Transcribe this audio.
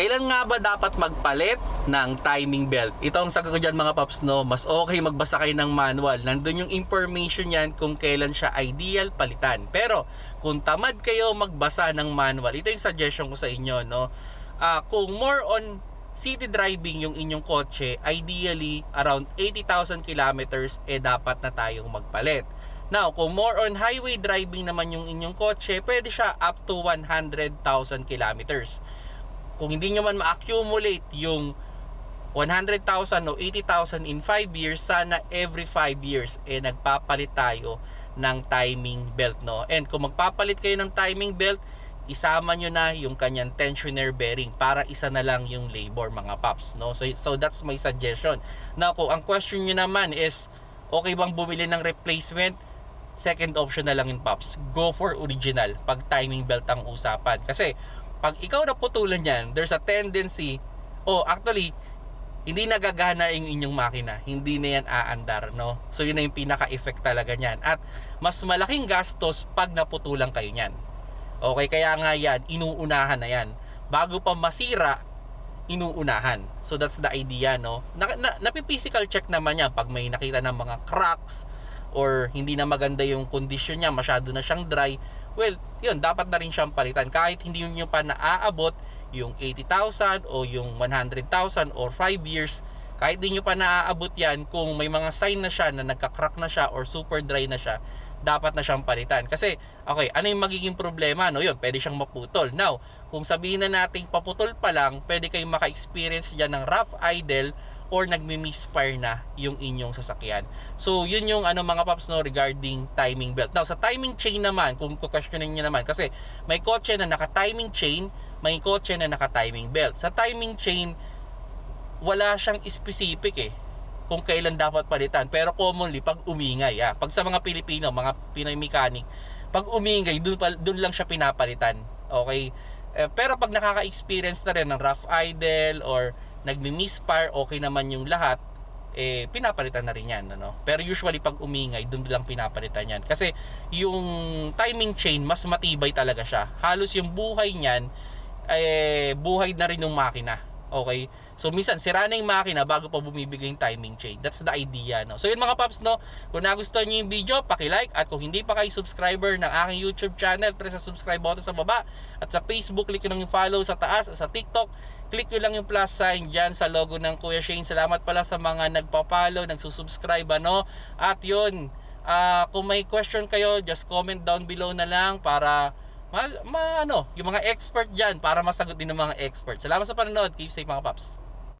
Kailan nga ba dapat magpalit ng timing belt? Ito ang sagot ko dyan mga paps no, mas okay magbasa kayo ng manual. Nandun yung information yan kung kailan siya ideal palitan. Pero kung tamad kayo magbasa ng manual, ito yung suggestion ko sa inyo no. Ah, kung more on city driving yung inyong kotse, ideally around 80,000 kilometers eh dapat na tayong magpalit. Now, kung more on highway driving naman yung inyong kotse, pwede siya up to 100,000 kilometers. Kung hindi nyo man ma-accumulate yung 100,000 o 80,000 in 5 years, sana every 5 years eh nagpapalit tayo ng timing belt no. And kung magpapalit kayo ng timing belt, isama nyo na yung kanyang tensioner bearing para isa na lang yung labor mga paps no. So so that's my suggestion. Now kung ang question nyo naman is okay bang bumili ng replacement? Second option na lang yung paps. Go for original pag timing belt ang usapan. Kasi pag ikaw naputulan yan, there's a tendency oh actually hindi nagagana yung inyong makina. Hindi na yan aandar, no? So, yun na yung pinaka-effect talaga niyan. At, mas malaking gastos pag naputulan kayo niyan. Okay, kaya nga yan, inuunahan na yan. Bago pa masira, inuunahan. So, that's the idea, no? Na, na, napi-physical check naman yan pag may nakita ng mga cracks or hindi na maganda yung condition niya, masyado na siyang dry. Well, yun, dapat na rin siyang palitan. Kahit hindi nyo pa naaabot yung 80,000 o yung 100,000 or 5 years, kahit di nyo pa naaabot yan, kung may mga sign na siya na nagka-crack na siya or super dry na siya, dapat na siyang palitan. Kasi, okay, ano yung magiging problema? No, yun, pwede siyang maputol. Now, kung sabihin na natin paputol pa lang, pwede kayong maka-experience dyan ng rough idle or nagmi-misfire na yung inyong sasakyan. So, yun yung ano mga paps no regarding timing belt. Now, sa timing chain naman, kung questionin niyo naman, kasi may kotse na naka-timing chain, may kotse na naka-timing belt. Sa timing chain, wala siyang specific eh kung kailan dapat palitan. Pero commonly, pag umingay, ah, pag sa mga Pilipino, mga Pinoy mechanic, pag umingay, dun, pa- dun lang siya pinapalitan. Okay? Eh, pero pag nakaka-experience na rin ng rough idle or nagmi-misfire, okay naman yung lahat, eh, pinapalitan na rin yan. Ano? Pero usually pag umingay, dun lang pinapalitan yan. Kasi yung timing chain, mas matibay talaga siya. Halos yung buhay niyan, eh, buhay na rin yung makina. Okay? So, minsan, sira na yung makina bago pa bumibigay yung timing chain. That's the idea, no? So, yun mga paps, no? Kung nagustuhan nyo yung video, paki-like. At kung hindi pa kayo subscriber ng aking YouTube channel, press sa subscribe button sa baba. At sa Facebook, click lang yung follow sa taas. At sa TikTok, click nyo lang yung plus sign dyan sa logo ng Kuya Shane. Salamat pala sa mga nagpa-follow, nagsusubscribe, ano? At yun, ah, kung may question kayo, just comment down below na lang para ma, ma ano, yung mga expert dyan para masagot din ng mga expert. Salamat sa panonood. Keep safe mga paps.